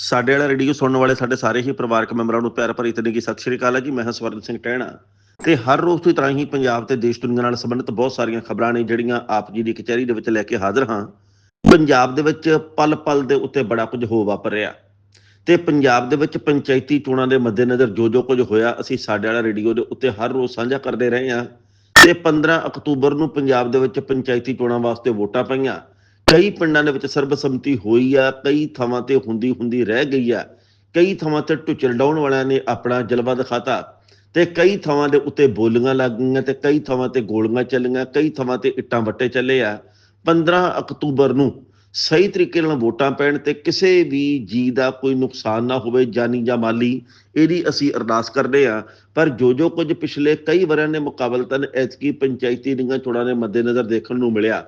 ਸਾਡੇ ਵਾਲਾ ਰੇਡੀਓ ਸੁਣਨ ਵਾਲੇ ਸਾਡੇ ਸਾਰੇ ਹੀ ਪਰਿਵਾਰਕ ਮੈਂਬਰਾਂ ਨੂੰ ਪਿਆਰ ਭਰੀ ਤਨੇਗੀ ਸਤਿ ਸ਼੍ਰੀ ਅਕਾਲ ਹੈ ਜੀ। ਮੈਂ ਹਾਂ ਸਵਰਨ ਸਿੰਘ ਟਹਿਣਾ ਤੇ ਹਰ ਰੋਜ਼ ਦੀ ਤਰ੍ਹਾਂ ਹੀ ਪੰਜਾਬ ਤੇ ਦੇਸ਼ ਦੁਨੀਆ ਨਾਲ ਸੰਬੰਧਿਤ ਬਹੁਤ ਸਾਰੀਆਂ ਖਬਰਾਂ ਨੇ ਜਿਹੜੀਆਂ ਆਪ ਜੀ ਦੀ ਕਚਹਿਰੀ ਦੇ ਵਿੱਚ ਲੈ ਕੇ ਹਾਜ਼ਰ ਹਾਂ। ਪੰਜਾਬ ਦੇ ਵਿੱਚ ਪਲ ਪਲ ਦੇ ਉੱਤੇ ਬੜਾ ਕੁਝ ਹੋ ਵਾਪਰ ਰਿਹਾ ਤੇ ਪੰਜਾਬ ਦੇ ਵਿੱਚ ਪੰਚਾਇਤੀ ਚੋਣਾਂ ਦੇ ਮੱਦੇਨਜ਼ਰ ਜੋ ਜੋ ਕੁਝ ਹੋਇਆ ਅਸੀਂ ਸਾਡੇ ਵਾਲਾ ਰੇਡੀਓ ਦੇ ਉੱਤੇ ਹਰ ਰੋਜ਼ ਸਾਂਝਾ ਕਰਦੇ ਰਹੇ ਹਾਂ ਤੇ 15 ਅਕਤੂਬਰ ਨੂੰ ਪੰਜਾਬ ਦੇ ਵਿੱਚ ਪੰਚਾਇਤੀ ਚੋਣਾਂ ਵਾਸਤੇ ਵੋਟਾਂ ਪਈਆਂ। ਕਈ ਪਿੰਡਾਂ ਦੇ ਵਿੱਚ ਸਰਬਸੰਮਤੀ ਹੋਈ ਆ, ਕਈ ਥਾਵਾਂ ਤੇ ਹੁੰਦੀ ਹੁੰਦੀ ਰਹਿ ਗਈ ਆ। ਕਈ ਥਾਵਾਂ ਤੇ ਢੁੱਚਲ ਡਾਉਣ ਵਾਲਿਆਂ ਨੇ ਆਪਣਾ ਜਲਵਾ ਦਿਖਾਤਾ ਤੇ ਕਈ ਥਾਵਾਂ ਦੇ ਉੱਤੇ ਬੋਲੀਆਂ ਲੱਗ ਗਈਆਂ ਤੇ ਕਈ ਥਾਵਾਂ ਤੇ ਗੋਲੀਆਂ ਚੱਲੀਆਂ, ਕਈ ਥਾਵਾਂ ਤੇ ਇੱਟਾਂ ਵੱਟੇ ਚੱਲੇ ਆ। 15 ਅਕਤੂਬਰ ਨੂੰ ਸਹੀ ਤਰੀਕੇ ਨਾਲ ਵੋਟਾਂ ਪੈਣ ਤੇ ਕਿਸੇ ਵੀ ਜੀ ਦਾ ਕੋਈ ਨੁਕਸਾਨ ਨਾ ਹੋਵੇ, ਜਾਨੀ ਜਾਂ ਮਾਲੀ, ਇਹਦੀ ਅਸੀਂ ਅਰਦਾਸ ਕਰਦੇ ਆ ਪਰ ਜੋ ਜੋ ਕੁਝ ਪਿਛਲੇ ਕਈ ਵਰਿਆਂ ਦੇ ਮੁਕਾਬਲਤਨ ਐਤਕੀ ਪੰਚਾਇਤੀ ਦੀਆਂ ਚੋਣਾਂ ਦੇ ਮੱਦੇਨਜ਼ਰ ਦੇਖਣ ਨੂੰ ਮਿਲਿਆ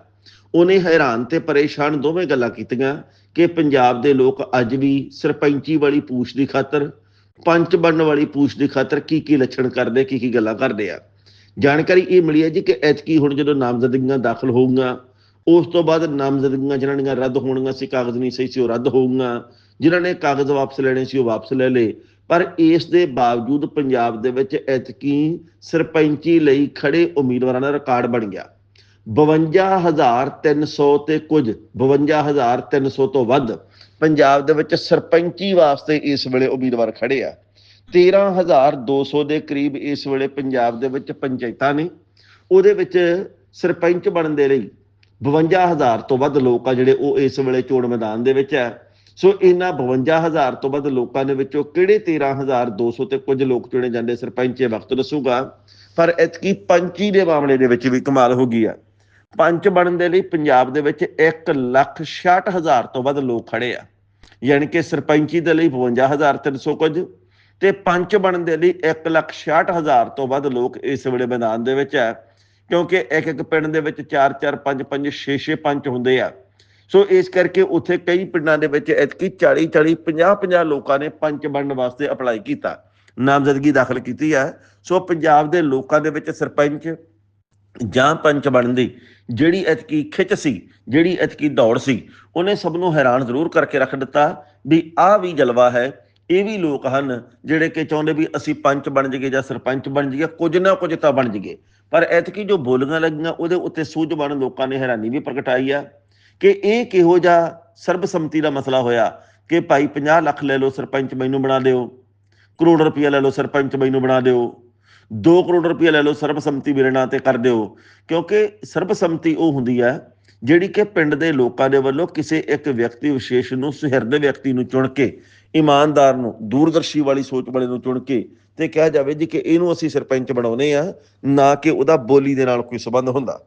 ਉਹਨੇ ਹੈਰਾਨ ਤੇ ਪਰੇਸ਼ਾਨ ਦੋਵੇਂ ਗੱਲਾਂ ਕੀਤੀਆਂ ਕਿ ਪੰਜਾਬ ਦੇ ਲੋਕ ਅੱਜ ਵੀ ਸਰਪੰਚੀ ਵਾਲੀ ਪੂਛ ਦੀ ਖਾਤਰ, ਪੰਚ ਬਣਨ ਵਾਲੀ ਪੂਛ ਦੀ ਖਾਤਰ ਕੀ ਕੀ ਲੱਛਣ ਕਰਦੇ, ਕੀ ਕੀ ਗੱਲਾਂ ਕਰਦੇ ਆ। ਜਾਣਕਾਰੀ ਇਹ ਮਿਲੀ ਹੈ ਜੀ ਕਿ ਐਤਕੀ ਹੁਣ ਜਦੋਂ ਨਾਮਜ਼ਦਗੀਆਂ ਦਾਖਲ ਹੋਊਗੀਆਂ, ਉਸ ਤੋਂ ਬਾਅਦ ਨਾਮਜ਼ਦਗੀਆਂ ਜਿਹਨਾਂ ਦੀਆਂ ਰੱਦ ਹੋਣਗੀਆਂ ਸੀ, ਕਾਗਜ਼ ਨਹੀਂ ਸਹੀ ਸੀ, ਉਹ ਰੱਦ ਹੋਊਗੀਆਂ। ਜਿਨ੍ਹਾਂ ਨੇ ਕਾਗਜ਼ ਵਾਪਸ ਲੈਣੇ ਸੀ, ਉਹ ਵਾਪਸ ਲੈ ਲਏ। ਪਰ ਇਸ ਦੇ ਬਾਵਜੂਦ ਪੰਜਾਬ ਦੇ ਵਿੱਚ ਐਤਕੀ ਸਰਪੰਚੀ ਲਈ ਖੜੇ ਉਮੀਦਵਾਰਾਂ ਦਾ ਰਿਕਾਰਡ ਬਣ ਗਿਆ। 52300 ਤੇ ਕੁਝ 52300 ਤੋਂ ਵੱਧ। ਪੰਜਾਬ ਦੇ ਵਿੱਚ ਸਰਪੰਚੀ ਵਾਸਤੇ ਇਸ ਵੇਲੇ ਉਮੀਦਵਾਰ ਖੜੇ ਆ। 13200 ਦੇ ਕਰੀਬ ਇਸ ਵੇਲੇ ਪੰਜਾਬ ਦੇ ਵਿੱਚ ਪੰਚਾਇਤਾਂ ਨੇ। ਉਹਦੇ ਵਿੱਚ ਸਰਪੰਚ ਬਣਨ ਦੇ ਲਈ 52000 ਤੋਂ ਵੱਧ ਲੋਕ ਆ ਜਿਹੜੇ ਉਹ ਇਸ ਵੇਲੇ ਚੋਣ ਮੈਦਾਨ ਦੇ ਵਿੱਚ ਹੈ ਸੋ ਇਹਨਾਂ 52000 ਤੋਂ ਵੱਧ ਲੋਕਾਂ ਦੇ ਵਿੱਚੋਂ ਕਿਹੜੇ 13200 ਤੇ ਕੁਝ ਲੋਕ ਚੁਣੇ ਜਾਂਦੇ ਸਰਪੰਚ, ਇਹ ਵਕਤ ਦੱਸੂਗਾ। ਪਰ ਇਤਕੀ ਪੰਚੀ ਦੇ ਮਾਮਲੇ ਦੇ ਵਿੱਚ ਵੀ ਕਮਾਲ ਹੋ ਗਈ ਆ। ਪੰਚ ਬਣਨ ਦੇ ਲਈ ਪੰਜਾਬ ਦੇ ਵਿੱਚ 166000 ਤੋਂ ਵੱਧ ਲੋਕ ਖੜੇ ਆ। ਯਾਨੀ ਕਿ ਸਰਪੰਚੀ ਦੇ ਲਈ 52300 ਕੁਝ ਤੇ ਪੰਚ ਬਣਨ ਦੇ ਲਈ 166000 ਤੋਂ ਵੱਧ ਲੋਕ ਇਸ ਵੇਲੇ ਮੈਦਾਨ ਦੇ ਵਿੱਚ ਹੈ ਕਿਉਂਕਿ ਇੱਕ ਇੱਕ ਪਿੰਡ ਦੇ ਵਿੱਚ 4 4 5 5 6 6 ਪੰਚ ਹੁੰਦੇ ਆ। ਸੋ ਇਸ ਕਰਕੇ ਉੱਥੇ ਕਈ ਪਿੰਡਾਂ ਦੇ ਵਿੱਚ ਐਤਕੀ 40 40 50 50 ਲੋਕਾਂ ਨੇ ਪੰਚ ਬਣਨ ਵਾਸਤੇ ਅਪਲਾਈ ਕੀਤਾ, ਨਾਮਜ਼ਦਗੀ ਦਾਖਲ ਕੀਤੀ ਹੈ ਸੋ ਪੰਜਾਬ ਦੇ ਲੋਕਾਂ ਦੇ ਵਿੱਚ ਸਰਪੰਚ ਜਾਂ ਪੰਚ ਬਣਨ ਦੀ ਜਿਹੜੀ ਐਤਕੀ ਖਿੱਚ ਸੀ, ਜਿਹੜੀ ਐਤਕੀ ਦੌੜ ਸੀ, ਉਹਨੇ ਸਭ ਨੂੰ ਹੈਰਾਨ ਜ਼ਰੂਰ ਕਰਕੇ ਰੱਖ ਦਿੱਤਾ ਵੀ ਆਹ ਵੀ ਜਲਵਾ ਹੈ, ਇਹ ਵੀ ਲੋਕ ਹਨ ਜਿਹੜੇ ਕਿ ਚਾਹੁੰਦੇ ਵੀ ਅਸੀਂ ਪੰਚ ਬਣ ਜਾਈਏ ਜਾਂ ਸਰਪੰਚ ਬਣ ਜਾਈਏ, ਕੁਝ ਨਾ ਕੁਝ ਤਾਂ ਬਣ ਜਾਈਏ। ਪਰ ਐਤਕੀ ਜੋ ਬੋਲੀਆਂ ਲੱਗੀਆਂ, ਉਹਦੇ ਉੱਤੇ ਸੂਝਵਾਨ ਲੋਕਾਂ ਨੇ ਹੈਰਾਨੀ ਵੀ ਪ੍ਰਗਟਾਈ ਆ ਕਿ ਇਹ ਕਿਹੋ ਜਿਹਾ ਸਰਬਸੰਮਤੀ ਦਾ ਮਸਲਾ ਹੋਇਆ ਕਿ ਭਾਈ 50 ਲੱਖ ਲੈ ਲਓ ਸਰਪੰਚ ਮੈਨੂੰ ਬਣਾ ਦਿਓ, ਕਰੋੜ ਰੁਪਇਆ ਲੈ ਲਓ ਸਰਪੰਚ ਮੈਨੂੰ ਬਣਾ ਦਿਓ। 2 ਕਰੋੜ ਰੁਪਇਆ ਲੈ ਲਓ, ਸਰਬਸੰਮਤੀ ਮੇਰੇ ਨਾਂ ਤੇ ਕਰ ਦਿਓ। ਕਿਉਂਕਿ ਸਰਬਸੰਮਤੀ ਉਹ ਹੁੰਦੀ ਹੈ, ਜਿਹੜੀ ਕਿ ਪਿੰਡ ਦੇ ਲੋਕਾਂ ਦੇ ਵੱਲੋਂ ਕਿਸੇ ਇੱਕ ਵਿਅਕਤੀ ਵਿਸ਼ੇਸ਼ ਨੂੰ, ਸੁਹਿਰਦ ਵਿਅਕਤੀ ਨੂੰ ਚੁਣ ਕੇ, ਇਮਾਨਦਾਰ ਨੂੰ, ਦੂਰਦਰਸ਼ੀ ਵਾਲੀ ਸੋਚ ਵਾਲੇ ਨੂੰ ਚੁਣ ਕੇ ਤੇ ਕਿਹਾ ਜਾਵੇ ਜੀ ਕਿ ਇਹਨੂੰ ਅਸੀਂ ਸਰਪੰਚ ਬਣਾਉਨੇ ਆ ਨਾ ਕਿ ਉਹਦਾ ਬੋਲੀ ਦੇ ਨਾਲ ਕੋਈ ਸਬੰਧ ਹੁੰਦਾ।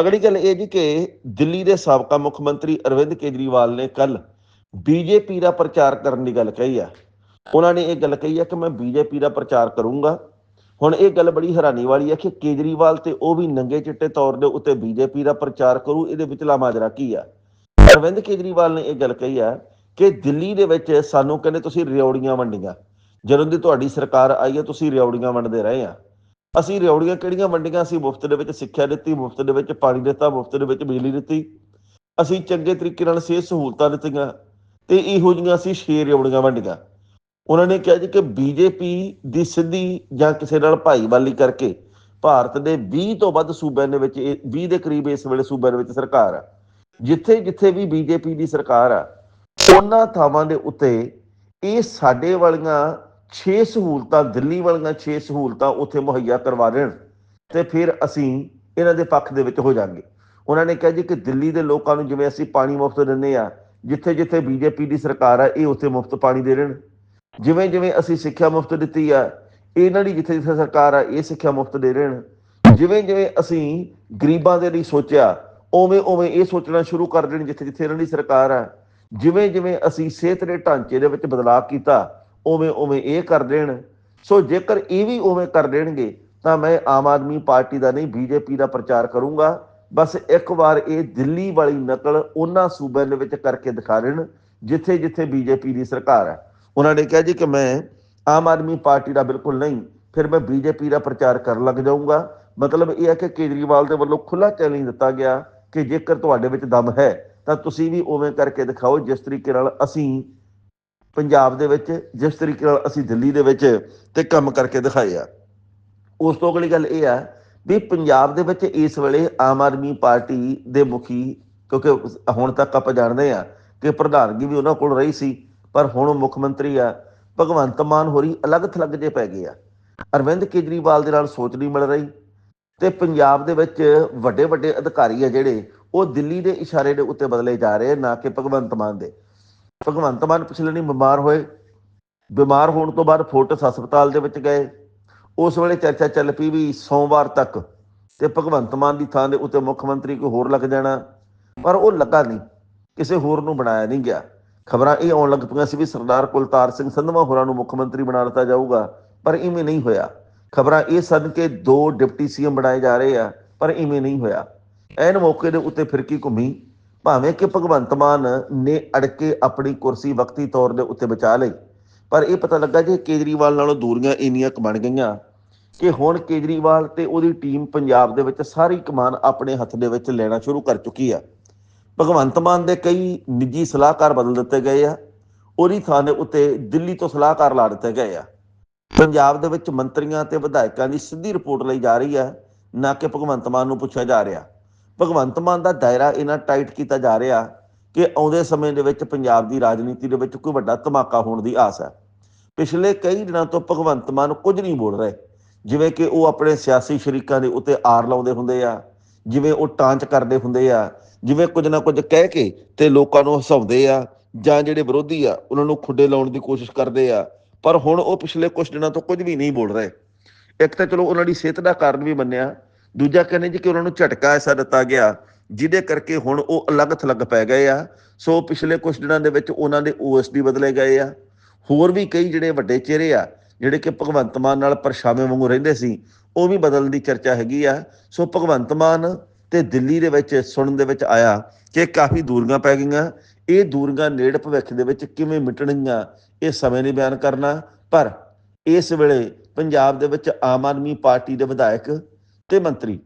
ਅਗਲੀ ਗੱਲ ਇਹ ਜੀ ਕਿ ਦਿੱਲੀ ਦੇ ਸਾਬਕਾ ਮੁੱਖ ਮੰਤਰੀ ਅਰਵਿੰਦ ਕੇਜਰੀਵਾਲ ਨੇ ਕੱਲ ਬੀਜੇਪੀ ਦਾ ਪ੍ਰਚਾਰ ਕਰਨ ਦੀ ਗੱਲ ਕਹੀ ਆ। ਉਹਨਾਂ ਨੇ ਇਹ ਗੱਲ ਕਹੀ ਆ ਕਿ ਮੈਂ ਬੀਜੇਪੀ ਦਾ ਪ੍ਰਚਾਰ ਕਰੂੰਗਾ। ਹੁਣ ਇਹ ਗੱਲ ਬੜੀ ਹੈਰਾਨੀ ਵਾਲੀ ਹੈ ਕਿ ਕੇਜਰੀਵਾਲ ਤੇ ਉਹ ਵੀ ਨੰਗੇ ਚਿੱਟੇ ਤੌਰ ਦੇ ਉੱਤੇ ਬੀਜੇਪੀ ਦਾ ਪ੍ਰਚਾਰ ਕਰੂ, ਇਹਦੇ ਵਿਚਲਾ ਮਾਜਰਾ ਕੀ ਆ? ਅਰਵਿੰਦ ਕੇਜਰੀਵਾਲ ਨੇ ਇਹ ਗੱਲ ਕਹੀ ਆ ਕਿ ਦਿੱਲੀ ਦੇ ਵਿੱਚ ਸਾਨੂੰ ਕਹਿੰਦੇ ਤੁਸੀਂ ਰਿਉੜੀਆਂ ਵੰਡੀਆਂ। ਜਦੋਂ ਦੀ ਤੁਹਾਡੀ ਸਰਕਾਰ ਆਈ ਹੈ, ਤੁਸੀਂ ਰਿਉੜੀਆਂ ਵੰਡਦੇ ਰਹੇ ਆ। ਅਸੀਂ ਰਿਉੜੀਆਂ ਕਿਹੜੀਆਂ ਵੰਡੀਆਂ? ਅਸੀਂ ਮੁਫਤ ਦੇ ਵਿੱਚ ਸਿੱਖਿਆ ਦਿੱਤੀ, ਮੁਫਤ ਦੇ ਵਿੱਚ ਪਾਣੀ ਦਿੱਤਾ, ਮੁਫਤ ਦੇ ਵਿੱਚ ਬਿਜਲੀ ਦਿੱਤੀ। ਅਸੀਂ ਚੰਗੇ ਤਰੀਕੇ ਨਾਲ ਸਿਹਤ ਸਹੂਲਤਾਂ ਦਿੱਤੀਆਂ ਤੇ ਇਹੋ ਜਿਹੀਆਂ ਅਸੀਂ ਛੇ ਰਿਉੜੀਆਂ ਵੰਡੀਆਂ। ਉਹਨਾਂ ਨੇ ਕਿਹਾ ਜੀ ਕਿ ਬੀਜੇਪੀ ਦੀ ਸਿੱਧੀ ਜਾਂ ਕਿਸੇ ਨਾਲ ਭਾਈਵਾਲੀ ਕਰਕੇ ਭਾਰਤ ਦੇ 20 ਤੋਂ ਵੱਧ ਸੂਬਿਆਂ ਦੇ ਵਿੱਚ 20 ਦੇ ਕਰੀਬ ਇਸ ਵੇਲੇ ਸੂਬਿਆਂ ਦੇ ਵਿੱਚ ਸਰਕਾਰ ਆ। ਜਿੱਥੇ ਜਿੱਥੇ ਵੀ ਬੀਜੇਪੀ ਦੀ ਸਰਕਾਰ ਆ, ਉਹਨਾਂ ਥਾਵਾਂ ਦੇ ਉੱਤੇ ਇਹ ਸਾਡੇ ਵਾਲੀਆਂ 6 ਸਹੂਲਤਾਂ, ਦਿੱਲੀ ਵਾਲੀਆਂ 6 ਸਹੂਲਤਾਂ ਉੱਥੇ ਮੁਹੱਈਆ ਕਰਵਾ ਦੇਣ ਤੇ ਫਿਰ ਅਸੀਂ ਇਹਨਾਂ ਦੇ ਪੱਖ ਦੇ ਵਿੱਚ ਹੋ ਜਾਾਂਗੇ। ਉਹਨਾਂ ਨੇ ਕਿਹਾ ਜੀ ਕਿ ਦਿੱਲੀ ਦੇ ਲੋਕਾਂ ਨੂੰ ਜਿਵੇਂ ਅਸੀਂ ਪਾਣੀ ਮੁਫਤ ਦਿੰਦੇ ਆ, ਜਿੱਥੇ ਜਿੱਥੇ ਬੀਜੇਪੀ ਦੀ ਸਰਕਾਰ ਆ, ਇਹ ਉੱਥੇ ਮੁਫਤ ਪਾਣੀ ਦੇ ਦੇਣ। ਜਿਵੇਂ ਜਿਵੇਂ ਅਸੀਂ ਸਿੱਖਿਆ ਮੁਫਤ ਦਿੱਤੀ ਆ ਇਹਨਾਂ ਦੀ ਜਿੱਥੇ ਜਿੱਥੇ ਸਰਕਾਰ ਆ, ਇਹ ਸਿੱਖਿਆ ਮੁਫਤ ਦੇ ਰਹਿਣ ਜਿਵੇਂ ਜਿਵੇਂ ਅਸੀਂ ਗਰੀਬਾਂ ਦੇ ਲਈ ਸੋਚਿਆ, ਉਵੇਂ ਉਵੇਂ ਇਹ ਸੋਚਣਾ ਸ਼ੁਰੂ ਕਰ ਦੇਣ ਜਿੱਥੇ ਜਿੱਥੇ ਇਹਨਾਂ ਦੀ ਸਰਕਾਰ ਆ। ਜਿਵੇਂ ਜਿਵੇਂ ਅਸੀਂ ਸਿਹਤ ਦੇ ਢਾਂਚੇ ਦੇ ਵਿੱਚ ਬਦਲਾਅ ਕੀਤਾ, ਉਵੇਂ ਉਵੇਂ ਇਹ ਕਰ ਦੇਣ। ਸੋ ਜੇਕਰ ਇਹ ਵੀ ਉਵੇਂ ਕਰ ਦੇਣਗੇ, ਤਾਂ ਮੈਂ ਆਮ ਆਦਮੀ ਪਾਰਟੀ ਦਾ ਨਹੀਂ, ਬੀਜੇਪੀ ਦਾ ਪ੍ਰਚਾਰ ਕਰੂੰਗਾ। ਬਸ ਇੱਕ ਵਾਰ ਇਹ ਦਿੱਲੀ ਵਾਲੀ ਨਕਲ ਉਹਨਾਂ ਸੂਬਿਆਂ ਦੇ ਵਿੱਚ ਕਰਕੇ ਦਿਖਾ ਦੇਣ, ਜਿੱਥੇ ਜਿੱਥੇ ਬੀਜੇਪੀ ਦੀ ਸਰਕਾਰ ਹੈ ਉਹਨਾਂ ਨੇ ਕਿਹਾ ਜੀ ਕਿ ਮੈਂ ਆਮ ਆਦਮੀ ਪਾਰਟੀ ਦਾ ਬਿਲਕੁਲ ਨਹੀਂ, ਫਿਰ ਮੈਂ ਬੀਜੇਪੀ ਦਾ ਪ੍ਰਚਾਰ ਕਰਨ ਲੱਗ ਜਾਊਂਗਾ। ਮਤਲਬ ਇਹ ਹੈ ਕਿ ਕੇਜਰੀਵਾਲ ਦੇ ਵੱਲੋਂ ਖੁੱਲਾ ਚੈਲੰਜ ਦਿੱਤਾ ਗਿਆ ਕਿ ਜੇਕਰ ਤੁਹਾਡੇ ਵਿੱਚ ਦਮ ਹੈ, ਤਾਂ ਤੁਸੀਂ ਵੀ ਉਵੇਂ ਕਰਕੇ ਦਿਖਾਓ ਜਿਸ ਤਰੀਕੇ ਨਾਲ ਅਸੀਂ ਪੰਜਾਬ ਦੇ ਵਿੱਚ, ਜਿਸ ਤਰੀਕੇ ਨਾਲ ਅਸੀਂ ਦਿੱਲੀ ਦੇ ਵਿੱਚ ਤੇ ਕੰਮ ਕਰਕੇ ਦਿਖਾਏ ਆ। ਉਸ ਤੋਂ ਅਗਲੀ ਗੱਲ ਇਹ ਆ ਵੀ ਪੰਜਾਬ ਦੇ ਵਿੱਚ ਇਸ ਵੇਲੇ ਆਮ ਆਦਮੀ ਪਾਰਟੀ ਦੇ ਮੁਖੀ, ਕਿਉਂਕਿ ਹੁਣ ਤੱਕ ਆਪਾਂ ਜਾਣਦੇ ਆ ਕਿ ਪ੍ਰਧਾਨਗੀ ਵੀ ਉਹਨਾਂ ਕੋਲ ਰਹੀ ਸੀ ਪਰ ਹੁਣ ਮੁੱਖ ਮੰਤਰੀ ਆ, ਭਗਵੰਤ ਮਾਨ ਹੋਰੀ ਅਲੱਗ ਥਲੱਗ ਜੇ ਪੈ ਗਏ ਆ। ਅਰਵਿੰਦ ਕੇਜਰੀਵਾਲ ਦੇ ਨਾਲ ਸੋਚ ਨਹੀਂ ਮਿਲ ਰਹੀ ਤੇ ਪੰਜਾਬ ਦੇ ਵਿੱਚ ਵੱਡੇ ਵੱਡੇ ਅਧਿਕਾਰੀ ਆ ਜਿਹੜੇ, ਉਹ ਦਿੱਲੀ ਦੇ ਇਸ਼ਾਰੇ ਦੇ ਉੱਤੇ ਬਦਲੇ ਜਾ ਰਹੇ ਨਾ ਕਿ ਭਗਵੰਤ ਮਾਨ ਦੇ। ਭਗਵੰਤ ਮਾਨ ਪਿਛਲੇ ਨਹੀਂ ਬਿਮਾਰ ਹੋਏ। ਬਿਮਾਰ ਹੋਣ ਤੋਂ ਬਾਅਦ ਫੋਰਟਿਸ ਹਸਪਤਾਲ ਦੇ ਵਿੱਚ ਗਏ। ਉਸ ਵੇਲੇ ਚਰਚਾ ਚੱਲ ਪਈ ਵੀ ਸੋਮਵਾਰ ਤੱਕ ਤੇ ਭਗਵੰਤ ਮਾਨ ਦੀ ਥਾਂ ਦੇ ਉੱਤੇ ਮੁੱਖ ਮੰਤਰੀ ਕੋਈ ਹੋਰ ਲੱਗ ਜਾਣਾ, ਪਰ ਉਹ ਲੱਗਾ ਨਹੀਂ। ਕਿਸੇ ਹੋਰ ਨੂੰ ਬਣਾਇਆ ਨਹੀਂ ਗਿਆ। ਖਬਰਾਂ ਇਹ ਆਉਣ ਲੱਗ ਪਈਆਂ ਸੀ ਵੀ ਸਰਦਾਰ ਕੁਲਤਾਰ ਸਿੰਘ ਸੰਧਵਾ ਹੋਰਾਂ ਨੂੰ ਮੁੱਖ ਮੰਤਰੀ ਬਣਾ ਦਿੱਤਾ ਜਾਊਗਾ, ਪਰ ਇਵੇਂ ਨਹੀਂ ਹੋਇਆ। ਖਬਰਾਂ ਇਹ ਸਨ ਕਿ ਦੋ ਡਿਪਟੀ ਸੀਐਮ ਬਣਾਏ ਜਾ ਰਹੇ ਆ, ਪਰ ਇਵੇਂ ਨਹੀਂ ਹੋਇਆ। ਐਨ ਮੌਕੇ ਦੇ ਉੱਤੇ ਫਿਰਕੀ ਘੁੰਮੀ? ਭਾਵੇਂ ਕਿ ਭਗਵੰਤ ਮਾਨ ਨੇ ਅੜਕੇ ਆਪਣੀ ਕੁਰਸੀ ਵਕਤੀ ਤੌਰ ਦੇ ਉੱਤੇ ਬਚਾ ਲਈ, ਪਰ ਇਹ ਪਤਾ ਲੱਗਾ ਕਿ ਕੇਜਰੀਵਾਲ ਨਾਲੋਂ ਦੂਰੀਆਂ ਇੰਨੀਆਂ ਕੁ ਬਣ ਗਈਆਂ ਕਿ ਹੁਣ ਕੇਜਰੀਵਾਲ ਤੇ ਉਹਦੀ ਟੀਮ ਪੰਜਾਬ ਦੇ ਵਿੱਚ ਸਾਰੀ ਕਮਾਨ ਆਪਣੇ ਹੱਥ ਦੇ ਵਿੱਚ ਲੈਣਾ ਸ਼ੁਰੂ ਕਰ ਚੁੱਕੀ ਆ। ਭਗਵੰਤ ਮਾਨ ਦੇ ਕਈ ਨਿੱਜੀ ਸਲਾਹਕਾਰ ਬਦਲ ਦਿੱਤੇ ਗਏ ਆ। ਉਹਦੀ ਥਾਂ ਦੇ ਉੱਤੇ ਦਿੱਲੀ ਤੋਂ ਸਲਾਹਕਾਰ ਲਾ ਦਿੱਤੇ ਗਏ ਆ। ਪੰਜਾਬ ਦੇ ਵਿੱਚ ਮੰਤਰੀਆਂ ਤੇ ਵਿਧਾਇਕਾਂ ਦੀ ਸਿੱਧੀ ਰਿਪੋਰਟ ਲਈ ਜਾ ਰਹੀ ਹੈ ਨਾ ਕਿ ਭਗਵੰਤ ਮਾਨ ਨੂੰ ਪੁੱਛਿਆ ਜਾ ਰਿਹਾ। ਭਗਵੰਤ ਮਾਨ ਦਾ ਦਾਇਰਾ ਇਹਨਾਂ ਟਾਈਟ ਕੀਤਾ ਜਾ ਰਿਹਾ ਕਿ ਆਉਂਦੇ ਸਮੇਂ ਦੇ ਵਿੱਚ ਪੰਜਾਬ ਦੀ ਰਾਜਨੀਤੀ ਦੇ ਵਿੱਚ ਕੋਈ ਵੱਡਾ ਧਮਾਕਾ ਹੋਣ ਦੀ ਆਸ ਹੈ ਪਿਛਲੇ ਕਈ ਦਿਨਾਂ ਤੋਂ ਭਗਵੰਤ ਮਾਨ ਕੁਝ ਨਹੀਂ ਬੋਲ ਰਹੇ। ਜਿਵੇਂ ਕਿ ਉਹ ਆਪਣੇ ਸਿਆਸੀ ਸ਼ਰੀਕਾਂ ਦੇ ਉੱਤੇ ਆਰ ਲਾਉਂਦੇ ਹੁੰਦੇ ਆ, ਜਿਵੇਂ ਉਹ ਟਾਂਚ ਕਰਦੇ ਹੁੰਦੇ ਆ ਜਿਵੇਂ ਕੁਝ ਨਾ ਕੁਝ ਕਹਿ ਕੇ ਤੇ ਲੋਕਾਂ ਨੂੰ ਹਸਾਉਂਦੇ ਆ ਜਾਂ ਜਿਹੜੇ ਵਿਰੋਧੀ ਆ, ਉਹਨਾਂ ਨੂੰ ਖੁੱਡੇ ਲਾਉਣ ਦੀ ਕੋਸ਼ਿਸ਼ ਕਰਦੇ ਆ। ਪਰ ਹੁਣ ਉਹ ਪਿਛਲੇ ਕੁਝ ਦਿਨਾਂ ਤੋਂ ਕੁਝ ਵੀ ਨਹੀਂ ਬੋਲ ਰਹੇ। ਇੱਕ ਤਾਂ ਚਲੋ ਉਹਨਾਂ ਦੀ ਸਿਹਤ ਦਾ ਕਾਰਨ ਵੀ ਮੰਨਿਆ। ਦੂਜਾ ਕਹਿੰਦੇ ਜੀ ਕਿ ਉਹਨਾਂ ਨੂੰ ਝਟਕਾ ਐਸਾ ਦਿੱਤਾ ਗਿਆ, ਜਿਹਦੇ ਕਰਕੇ ਹੁਣ ਉਹ ਅਲੱਗ ਥਲੱਗ ਪੈ ਗਏ ਆ। ਸੋ ਪਿਛਲੇ ਕੁਝ ਦਿਨਾਂ ਦੇ ਵਿੱਚ ਉਹਨਾਂ ਦੇ ਓਐਸਡੀ ਬਦਲੇ ਗਏ ਆ। ਹੋਰ ਵੀ ਕਈ ਜਿਹੜੇ ਵੱਡੇ ਚਿਹਰੇ ਆ, ਜਿਹੜੇ ਕਿ ਭਗਵੰਤ ਮਾਨ ਨਾਲ ਪਰਛਾਵੇਂ ਵਾਂਗੂ ਰਹਿੰਦੇ ਸੀ, ਉਹ ਵੀ ਬਦਲਣ ਦੀ ਚਰਚਾ ਹੈਗੀ ਆ। ਸੋ ਭਗਵੰਤ ਮਾਨ ਤੇ ਦਿੱਲੀ ਦੇ ਵਿੱਚ ਸੁਣਨ ਦੇ ਵਿੱਚ ਆਇਆ ਕਿ ਕਾਫੀ ਦੂਰੀਆਂ ਪੈ ਗਈਆਂ। ਇਹ ਦੂਰੀਆਂ ਨੇੜ ਭਵਿੱਖ ਦੇ ਵਿੱਚ ਕਿਵੇਂ ਮਿਟਣਗੀਆਂ, ਇਹ ਸਮੇਂ ਨਹੀਂ ਬਿਆਨ ਕਰਨਾ। ਪਰ ਇਸ ਵੇਲੇ ਪੰਜਾਬ ਦੇ ਵਿੱਚ ਆਮ ਆਦਮੀ ਪਾਰਟੀ ਦੇ ਵਿਧਾਇਕ ਤੇ ਮੰਤਰੀ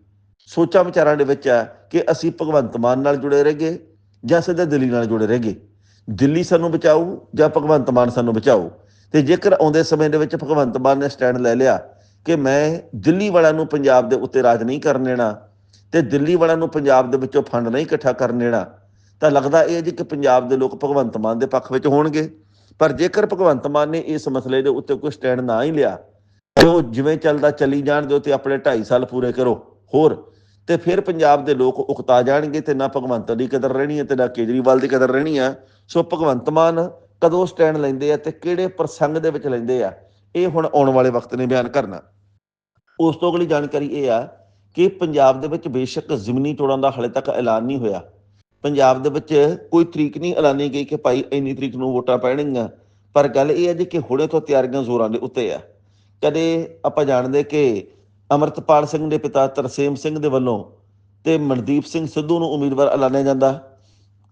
ਸੋਚਾਂ ਵਿਚਾਰਾਂ ਦੇ ਵਿੱਚ ਹੈ ਕਿ ਅਸੀਂ ਭਗਵੰਤ ਮਾਨ ਨਾਲ ਜੁੜੇ ਰਹਿਗੇ ਜਾਂ ਸਿੱਧਾ ਦਿੱਲੀ ਨਾਲ ਜੁੜੇ ਰਹਿਗੇ ਦਿੱਲੀ ਸਾਨੂੰ ਬਚਾਓ ਜਾਂ ਭਗਵੰਤ ਮਾਨ ਸਾਨੂੰ ਬਚਾਓ ਤੇ ਜੇਕਰ ਆਉਂਦੇ ਸਮੇਂ ਦੇ ਵਿੱਚ ਭਗਵੰਤ ਮਾਨ ਨੇ ਸਟੈਂਡ ਲੈ ਲਿਆ ਕਿ ਮੈਂ ਦਿੱਲੀ ਵਾਲਿਆਂ ਨੂੰ ਪੰਜਾਬ ਦੇ ਉੱਤੇ ਰਾਜ ਨਹੀਂ ਕਰਨ ਦੇਣਾ ਤੇ ਦਿੱਲੀ ਵਾਲਿਆਂ ਨੂੰ ਪੰਜਾਬ ਦੇ ਵਿੱਚੋਂ ਫੰਡ ਨਹੀਂ ਇਕੱਠਾ ਕਰਨ ਦੇਣਾ, ਤਾਂ ਲੱਗਦਾ ਇਹ ਹੈ ਜੀ ਕਿ ਪੰਜਾਬ ਦੇ ਲੋਕ ਭਗਵੰਤ ਮਾਨ ਦੇ ਪੱਖ ਵਿੱਚ ਹੋਣਗੇ। ਪਰ ਜੇਕਰ ਭਗਵੰਤ ਮਾਨ ਨੇ ਇਸ ਮਸਲੇ ਦੇ ਉੱਤੇ ਕੋਈ ਸਟੈਂਡ ਨਾ ਹੀ ਲਿਆ, ਤੇ ਉਹ ਜਿਵੇਂ ਚੱਲਦਾ ਚੱਲੀ ਜਾਣ ਦਿਓ ਤੇ ਆਪਣੇ 2.5 ਸਾਲ ਪੂਰੇ ਕਰੋ, ਹੋਰ, ਤੇ ਫਿਰ ਪੰਜਾਬ ਦੇ ਲੋਕ ਉਕਤਾ ਜਾਣਗੇ ਤੇ ਨਾ ਭਗਵੰਤ ਦੀ ਕਦਰ ਰਹਿਣੀ ਹੈ ਤੇ ਨਾ ਕੇਜਰੀਵਾਲ ਦੀ ਕਦਰ ਰਹਿਣੀ ਆ ਸੋ ਭਗਵੰਤ ਮਾਨ ਕਦੋਂ ਸਟੈਂਡ ਲੈਂਦੇ ਆ ਤੇ ਕਿਹੜੇ ਪ੍ਰਸੰਗ ਦੇ ਵਿੱਚ ਲੈਂਦੇ ਆ, ਇਹ ਹੁਣ ਆਉਣ ਵਾਲੇ ਵਕਤ ਨੇ ਬਿਆਨ ਕਰਨਾ। ਉਸ ਤੋਂ ਅਗਲੀ ਜਾਣਕਾਰੀ ਇਹ ਆ ਕਿ ਪੰਜਾਬ ਦੇ ਵਿੱਚ ਬੇਸ਼ੱਕ ਜ਼ਮੀਨੀ ਚੋਣਾਂ ਦਾ ਹਲੇ ਤੱਕ ਐਲਾਨ ਨਹੀਂ ਹੋਇਆ। ਪੰਜਾਬ ਦੇ ਵਿੱਚ ਕੋਈ ਤਰੀਕ ਨਹੀਂ ਐਲਾਨੀ ਗਈ ਕਿ ਭਾਈ ਇੰਨੀ ਤਰੀਕ ਨੂੰ ਵੋਟਾਂ ਪੈਣਗੀਆਂ। ਪਰ ਗੱਲ ਇਹ ਹੈ ਜੀ ਕਿ ਹੁਣੇ ਤੋਂ ਤਿਆਰੀਆਂ ਜ਼ੋਰਾਂ ਦੇ ਉੱਤੇ ਆ। ਕਦੇ ਆਪਾਂ ਜਾਣਦੇ ਕਿ ਅਮਰਤਪਾਲ ਸਿੰਘ ਦੇ ਪਿਤਾ ਤਰਸੇਮ ਸਿੰਘ ਦੇ ਵੱਲੋਂ ਤੇ ਮਨਦੀਪ ਸਿੰਘ ਸਿੱਧੂ ਨੂੰ ਉਮੀਦਵਾਰ ਐਲਾਨਿਆ ਜਾਂਦਾ।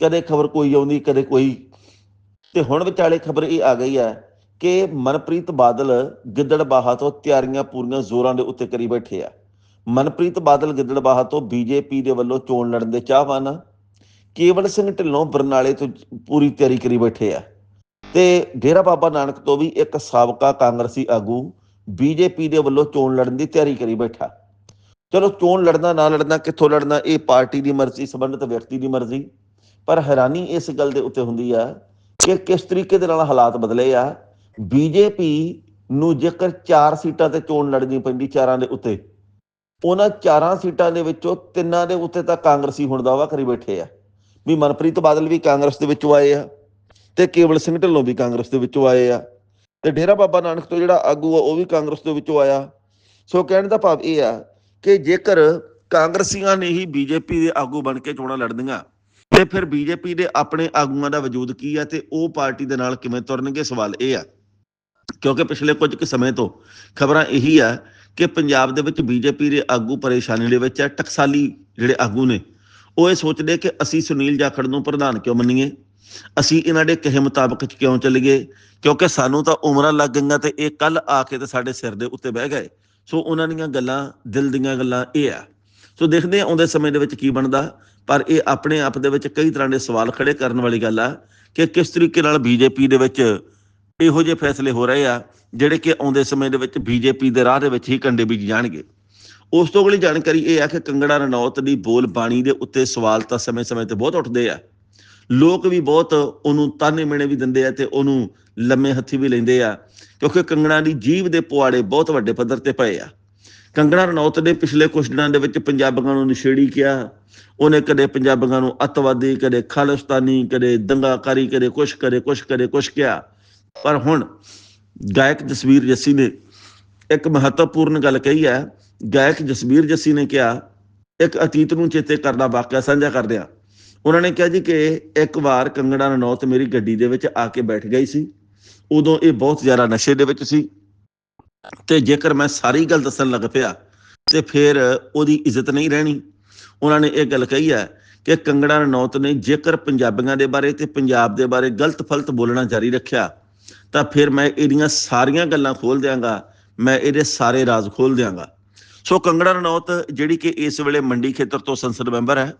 ਕਦੇ ਖਬਰ ਕੋਈ ਆਉਂਦੀ, ਕਦੇ ਕੋਈ। ਤੇ ਹੁਣ ਵਿਚਾਲੇ ਖਬਰ ਇਹ ਆ ਗਈ ਹੈ ਕਿ ਮਨਪ੍ਰੀਤ ਬਾਦਲ ਗਿੱਦੜ ਗਿੱਦੜਬਾਹਾ ਤੋਂ ਤਿਆਰੀਆਂ ਪੂਰੀਆਂ ਜ਼ੋਰਾਂ ਦੇ ਉੱਤੇ ਕਰੀ ਬੈਠੇ ਆ। ਮਨਪ੍ਰੀਤ ਬਾਦਲ ਗਿੱਦੜਬਾਹਾ ਤੋਂ ਬੀਜੇਪੀ ਦੇ ਵੱਲੋਂ ਚੋਣ ਲੜਨ ਦੇ ਚਾਹਵਾਨ ਆ ਕੇਵਲ ਸਿੰਘ ਢਿੱਲੋਂ ਬਰਨਾਲੇ ਤੋਂ ਪੂਰੀ ਤਿਆਰੀ ਕਰੀ ਬੈਠੇ ਆ। ਤੇ ਡੇਰਾ ਬਾਬਾ ਨਾਨਕ ਤੋਂ ਵੀ ਇੱਕ ਸਾਬਕਾ ਕਾਂਗਰਸੀ ਆਗੂ ਬੀਜੇਪੀ ਦੇ ਵੱਲੋਂ ਚੋਣ ਲੜਨ ਦੀ ਤਿਆਰੀ ਕਰੀ ਬੈਠਾ। ਚਲੋ ਚੋਣ ਲੜਨਾ, ਨਾ ਲੜਨਾ, ਕਿੱਥੋਂ ਲੜਨਾ, ਇਹ ਪਾਰਟੀ ਦੀ ਮਰਜ਼ੀ, ਸੰਬੰਧਿਤ ਵਿਅਕਤੀ ਦੀ ਮਰਜ਼ੀ, ਪਰ ਹੈਰਾਨੀ ਇਸ ਗੱਲ ਦੇ ਉੱਤੇ ਹੁੰਦੀ ਆ ਕਿ ਕਿਸ ਤਰੀਕੇ ਦੇ ਨਾਲ ਹਾਲਾਤ ਬਦਲੇ ਆ। ਬੀਜੇਪੀ ਨੂੰ ਜੇਕਰ 4 ਸੀਟਾਂ ਤੇ ਚੋਣ ਲੜਨੀ ਪੈਂਦੀ ਚਾਰਾਂ ਦੇ ਉੱਤੇ ਉਹਨਾਂ ਚਾਰਾਂ ਸੀਟਾਂ ਦੇ ਵਿੱਚੋਂ ਤਿੰਨਾਂ ਦੇ ਉੱਤੇ ਤਾਂ ਕਾਂਗਰਸੀ ਹੁਣ ਦਾਵਾ ਕਰੀ ਬੈਠੇ ਆ। ਵੀ ਮਨਪ੍ਰੀਤ ਬਾਦਲ ਵੀ ਕਾਂਗਰਸ ਦੇ ਵਿੱਚੋਂ ਆਏ ਆ ਤੇ ਕੇਵਲ ਸਿੰਘ ਢਿੱਲੋਂ ਵੀ ਕਾਂਗਰਸ ਦੇ ਵਿੱਚੋਂ ਆਏ ਆ ਤੇ ਡੇਰਾ ਬਾਬਾ ਨਾਨਕ ਤੋਂ ਜਿਹੜਾ ਆਗੂ ਆ, ਉਹ ਵੀ ਕਾਂਗਰਸ ਦੇ ਵਿੱਚੋਂ ਆਇਆ। ਸੋ ਕਹਿਣ ਦਾ ਭਾਵ ਇਹ ਆ ਕਿ ਜੇਕਰ ਕਾਂਗਰਸੀਆਂ ਨੇ ਹੀ ਬੀਜੇਪੀ ਦੇ ਆਗੂ ਬਣ ਕੇ ਚੋਣਾਂ ਲੜਨੀਆਂ, ਤੇ ਫਿਰ ਬੀਜੇਪੀ ਦੇ ਆਪਣੇ ਆਗੂਆਂ ਦਾ ਵਜੂਦ ਕੀ ਆ ਤੇ ਉਹ ਪਾਰਟੀ ਦੇ ਨਾਲ ਕਿਵੇਂ ਤੁਰਨਗੇ? ਸਵਾਲ ਇਹ ਆ। ਕਿਉਂਕਿ ਪਿਛਲੇ ਕੁਝ ਕੁ ਸਮੇਂ ਤੋਂ ਖਬਰਾਂ ਇਹੀ ਆ ਕਿ ਪੰਜਾਬ ਦੇ ਵਿੱਚ ਬੀਜੇਪੀ ਦੇ ਆਗੂ ਪਰੇਸ਼ਾਨੀ ਦੇ ਵਿੱਚ ਹੈ, ਟਕਸਾਲੀ ਜਿਹੜੇ ਆਗੂ ਨੇ, ਉਹ ਇਹ ਸੋਚਦੇ ਕਿ ਅਸੀਂ ਸੁਨੀਲ ਜਾਖੜ ਨੂੰ ਪ੍ਰਧਾਨ ਕਿਉਂ ਮੰਨੀਏ? ਅਸੀਂ ਇਹਨਾਂ ਦੇ ਕਹੇ ਮੁਤਾਬਕ ਕਿਉਂ ਚੱਲੀਏ? ਕਿਉਂਕਿ ਸਾਨੂੰ ਤਾਂ ਉਮਰਾਂ ਲੱਗ ਗਈਆਂ ਤੇ ਇਹ ਕੱਲ ਆ ਕੇ ਤੇ ਸਾਡੇ ਸਿਰ ਦੇ ਉੱਤੇ ਬਹਿ ਗਏ। ਸੋ ਉਹਨਾਂ ਦੀਆਂ ਗੱਲਾਂ, ਦਿਲ ਦੀਆਂ ਗੱਲਾਂ ਇਹ ਆ। ਸੋ ਦੇਖਦੇ ਹਾਂ ਆਉਂਦੇ ਸਮੇਂ ਦੇ ਵਿੱਚ ਕੀ ਬਣਦਾ, ਪਰ ਇਹ ਆਪਣੇ ਆਪ ਦੇ ਵਿੱਚ ਕਈ ਤਰ੍ਹਾਂ ਦੇ ਸਵਾਲ ਖੜੇ ਕਰਨ ਵਾਲੀ ਗੱਲ ਆ ਕਿ ਕਿਸ ਤਰੀਕੇ ਨਾਲ ਬੀਜੇਪੀ ਦੇ ਵਿੱਚ ਇਹੋ ਜਿਹੇ ਫੈਸਲੇ ਹੋ ਰਹੇ ਆ ਜਿਹੜੇ ਕਿ ਆਉਂਦੇ ਸਮੇਂ ਦੇ ਵਿੱਚ ਬੀਜੇਪੀ ਦੇ ਰਾਹ ਦੇ ਵਿੱਚ ਹੀ ਕੰਡੇ ਬੀਜ ਜਾਣਗੇ। ਉਸ ਤੋਂ ਅਗਲੀ ਜਾਣਕਾਰੀ ਇਹ ਹੈ ਕਿ ਕੰਗੜਾ ਰਣੌਤ ਦੀ ਬੋਲ ਬਾਣੀ ਦੇ ਉੱਤੇ ਸਵਾਲ ਤਾਂ ਸਮੇਂ-ਸਮੇਂ ਤੇ ਬਹੁਤ ਉੱਠਦੇ ਆ। ਲੋਕ ਵੀ ਬਹੁਤ ਉਹਨੂੰ ਤਾਨੇ ਮਿਹਣੇ ਵੀ ਦਿੰਦੇ ਆ ਤੇ ਉਹਨੂੰ ਲੰਮੇ ਹੱਥੀ ਵੀ ਲੈਂਦੇ ਆ, ਕਿਉਂਕਿ ਕੰਗਣਾ ਦੀ ਜੀਵ ਦੇ ਪੁਆੜੇ ਬਹੁਤ ਵੱਡੇ ਪੱਧਰ ਤੇ ਪਏ ਆ। ਕੰਗਣਾ ਰਣੌਤ ਨੇ ਪਿਛਲੇ ਕੁਝ ਦਿਨਾਂ ਦੇ ਵਿੱਚ ਪੰਜਾਬੀਆਂ ਨੂੰ ਨਸ਼ੇੜੀ ਕਿਹਾ। ਉਹਨੇ ਕਦੇ ਪੰਜਾਬੀਆਂ ਨੂੰ ਅੱਤਵਾਦੀ, ਕਦੇ ਖਾਲਿਸਤਾਨੀ, ਕਦੇ ਦੰਗਾਕਾਰੀ, ਕਦੇ ਕੁਛ ਕਰੇ ਕੁਛ ਕਰੇ ਕੁਛ ਕਿਹਾ। ਪਰ ਹੁਣ ਗਾਇਕ ਜਸਵੀਰ ਜੱਸੀ ਨੇ ਇੱਕ ਮਹੱਤਵਪੂਰਨ ਗੱਲ ਕਹੀ ਹੈ। ਗਾਇਕ ਜਸਵੀਰ ਜੱਸੀ ਨੇ ਕਿਹਾ, ਇੱਕ ਅਤੀਤ ਨੂੰ ਚੇਤੇ ਕਰਦਾ ਵਾਕਿਆ ਸਾਂਝਾ ਕਰਦੇ ਆ ਉਹਨਾਂ ਨੇ ਕਿਹਾ ਜੀ ਕਿ ਇੱਕ ਵਾਰ ਕੰਗਣਾ ਰਣੌਤ ਮੇਰੀ ਗੱਡੀ ਦੇ ਵਿੱਚ ਆ ਕੇ ਬੈਠ ਗਈ ਸੀ। ਉਦੋਂ ਇਹ ਬਹੁਤ ਜ਼ਿਆਦਾ ਨਸ਼ੇ ਦੇ ਵਿੱਚ ਸੀ। ਤੇ ਜੇਕਰ ਮੈਂ ਸਾਰੀ ਗੱਲ ਦੱਸਣ ਲੱਗ ਪਿਆ, ਤੇ ਫਿਰ ਉਹਦੀ ਇੱਜ਼ਤ ਨਹੀਂ ਰਹਿਣੀ। ਉਹਨਾਂ ਨੇ ਇਹ ਗੱਲ ਕਹੀ ਹੈ ਕਿ ਕੰਗਣਾ ਰਣੌਤ ਨੇ ਜੇਕਰ ਪੰਜਾਬੀਆਂ ਦੇ ਬਾਰੇ ਤੇ ਪੰਜਾਬ ਦੇ ਬਾਰੇ ਗਲਤ ਫਲਤ ਬੋਲਣਾ ਜਾਰੀ ਰੱਖਿਆ ਤਾਂ ਫਿਰ ਮੈਂ ਇਹਦੀਆਂ ਸਾਰੀਆਂ ਗੱਲਾਂ ਖੋਲ ਦਿਆਂਗਾ, ਮੈਂ ਇਹਦੇ ਸਾਰੇ ਰਾਜ਼ ਖੋਲ ਦਿਆਂਗਾ। ਸੋ ਕੰਗੜਾ ਰਣੌਤ ਜਿਹੜੀ ਕਿ ਇਸ ਵੇਲੇ ਮੰਡੀ ਖੇਤਰ ਤੋਂ ਸੰਸਦ ਮੈਂਬਰ ਹੈ,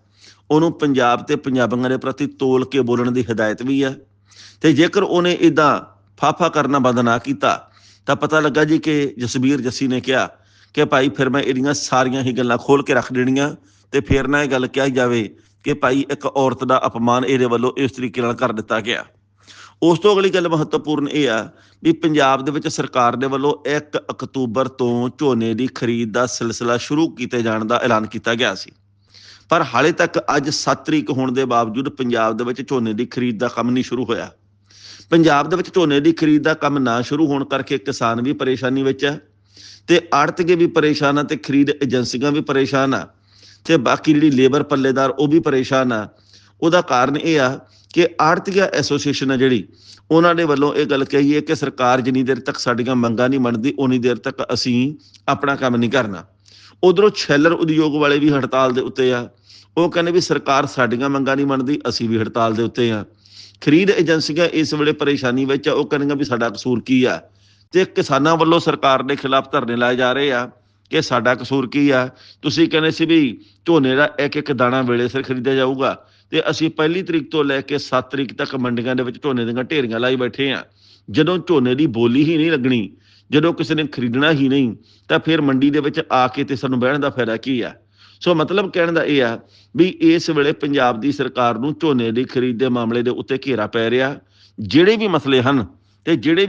ਉਹਨੂੰ ਪੰਜਾਬ ਤੇ ਪੰਜਾਬੀਆਂ ਦੇ ਪ੍ਰਤੀ ਤੋਲ ਕੇ ਬੋਲਣ ਦੀ ਹਦਾਇਤ ਵੀ ਹੈ। ਤੇ ਜੇਕਰ ਉਹਨੇ ਇਦਾਂ ਫਾਫਾ ਕਰਨਾ ਬੰਦ ਨਾ ਕੀਤਾ, ਤਾਂ ਪਤਾ ਲੱਗਾ ਜੀ ਕਿ ਜਸਬੀਰ ਜੱਸੀ ਨੇ ਕਿਹਾ ਕਿ ਭਾਈ ਫਿਰ ਮੈਂ ਇਹਦੀਆਂ ਸਾਰੀਆਂ ਹੀ ਗੱਲਾਂ ਖੋਲ ਕੇ ਰੱਖ ਦੇਣੀਆਂ ਤੇ ਫਿਰ ਨਾ ਇਹ ਗੱਲ ਕਿਹਾ ਜਾਵੇ ਕਿ ਭਾਈ ਇੱਕ ਔਰਤ ਦਾ ਅਪਮਾਨ ਇਹਦੇ ਵੱਲੋਂ ਇਸ ਤਰੀਕੇ ਨਾਲ ਕਰ ਦਿੱਤਾ ਗਿਆ। ਉਸ ਤੋਂ ਅਗਲੀ ਗੱਲ ਮਹੱਤਵਪੂਰਨ ਇਹ ਆ ਵੀ ਪੰਜਾਬ ਦੇ ਵਿੱਚ ਸਰਕਾਰ ਦੇ ਵੱਲੋਂ 1 ਅਕਤੂਬਰ ਤੋਂ ਝੋਨੇ ਦੀ ਖਰੀਦ ਦਾ ਸਿਲਸਿਲਾ ਸ਼ੁਰੂ ਕੀਤੇ ਜਾਣ ਦਾ ਐਲਾਨ ਕੀਤਾ ਗਿਆ ਸੀ। ਪਰ ਹਾਲੇ ਤੱਕ ਅੱਜ 7 ਤਰੀਕ ਹੋਣ ਦੇ ਬਾਵਜੂਦ ਪੰਜਾਬ ਦੇ ਵਿੱਚ ਝੋਨੇ ਦੀ ਖਰੀਦ ਦਾ ਕੰਮ ਨਹੀਂ ਸ਼ੁਰੂ ਹੋਇਆ। ਪੰਜਾਬ ਦੇ ਵਿੱਚ ਝੋਨੇ ਦੀ ਖਰੀਦ ਦਾ ਕੰਮ ਨਾ ਸ਼ੁਰੂ ਹੋਣ ਕਰਕੇ ਕਿਸਾਨ ਵੀ ਪਰੇਸ਼ਾਨੀ ਵਿੱਚ ਹੈ ਤੇ ਆੜਤਕੇ ਵੀ ਪਰੇਸ਼ਾਨ ਆ ਤੇ ਖਰੀਦ ਏਜੰਸੀਆਂ ਵੀ ਪਰੇਸ਼ਾਨ ਆ ਤੇ ਬਾਕੀ ਜਿਹੜੀ ਲੇਬਰ ਪੱਲੇਦਾਰ ਉਹ ਵੀ ਪਰੇਸ਼ਾਨ ਆ। ਉਹਦਾ ਕਾਰਨ ਇਹ ਆ ਕਿ ਆੜਤੀਆ ਐਸੋਸੀਏਸ਼ਨ ਆ ਜਿਹੜੀ, ਉਹਨਾਂ ਦੇ ਵੱਲੋਂ ਇਹ ਗੱਲ ਕਹੀ ਹੈ ਕਿ ਸਰਕਾਰ ਜਿੰਨੀ ਦੇਰ ਤੱਕ ਸਾਡੀਆਂ ਮੰਗਾਂ ਨਹੀਂ ਮੰਨਦੀ ਉਨੀ ਦੇਰ ਤੱਕ ਅਸੀਂ ਆਪਣਾ ਕੰਮ ਨਹੀਂ ਕਰਨਾ। ਉਧਰੋਂ ਛੈਲਰ ਉਦਯੋਗ ਵਾਲੇ ਵੀ ਹੜਤਾਲ ਦੇ ਉੱਤੇ ਆ। ਉਹ ਕਹਿੰਦੇ ਵੀ ਸਰਕਾਰ ਸਾਡੀਆਂ ਮੰਗਾਂ ਨਹੀਂ ਮੰਨਦੀ, ਅਸੀਂ ਵੀ ਹੜਤਾਲ ਦੇ ਉੱਤੇ ਆ। ਖਰੀਦ ਏਜੰਸੀਆਂ ਇਸ ਵੇਲੇ ਪਰੇਸ਼ਾਨੀ ਵਿੱਚ ਆ, ਉਹ ਕਹਿੰਦੀਆਂ ਵੀ ਸਾਡਾ ਕਸੂਰ ਕੀ ਆ? ਤੇ ਕਿਸਾਨਾਂ ਵੱਲੋਂ ਸਰਕਾਰ ਦੇ ਖਿਲਾਫ ਧਰਨੇ ਲਾਏ ਜਾ ਰਹੇ ਆ ਕਿ ਸਾਡਾ ਕਸੂਰ ਕੀ ਆ? ਤੁਸੀਂ ਕਹਿੰਦੇ ਸੀ ਵੀ ਝੋਨੇ ਦਾ ਇੱਕ ਇੱਕ ਦਾਣਾ ਵੇਲੇ ਸਿਰ ਖਰੀਦਿਆ ਜਾਊਗਾ। ਤੇ ਅਸੀਂ ਪਹਿਲੀ ਤਰੀਕ ਤੋਂ ਲੈ ਕੇ 7 ਤਰੀਕ ਤੱਕ ਮੰਡੀਆਂ ਦੇ ਵਿੱਚ ਝੋਨੇ ਦੀਆਂ ਢੇਰੀਆਂ ਲਾਈ ਬੈਠੇ ਆ ਜਦੋਂ ਝੋਨੇ ਦੀ ਬੋਲੀ ਹੀ ਨਹੀਂ ਲੱਗਣੀ, ਜਦੋਂ ਕਿਸੇ ਨੇ ਖਰੀਦਣਾ ਹੀ ਨਹੀਂ, ਤਾਂ ਫਿਰ ਮੰਡੀ ਦੇ ਵਿੱਚ ਆ ਕੇ ਤੇ ਸਾਨੂੰ ਬਹਿਣ ਦਾ ਫਾਇਦਾ ਕੀ ਆ? ਸੋ ਮਤਲਬ ਕਹਿਣ ਦਾ ਇਹ ਆ ਵੀ ਇਸ ਵੇਲੇ ਪੰਜਾਬ ਦੀ ਸਰਕਾਰ ਨੂੰ ਝੋਨੇ ਦੀ ਖਰੀਦ ਦੇ ਮਾਮਲੇ ਦੇ ਉੱਤੇ ਘੇਰਾ ਪੈ ਰਿਹਾ। ਜਿਹੜੇ ਵੀ ਮਸਲੇ ਹਨ ਤੇ ਜਿਹੜੇ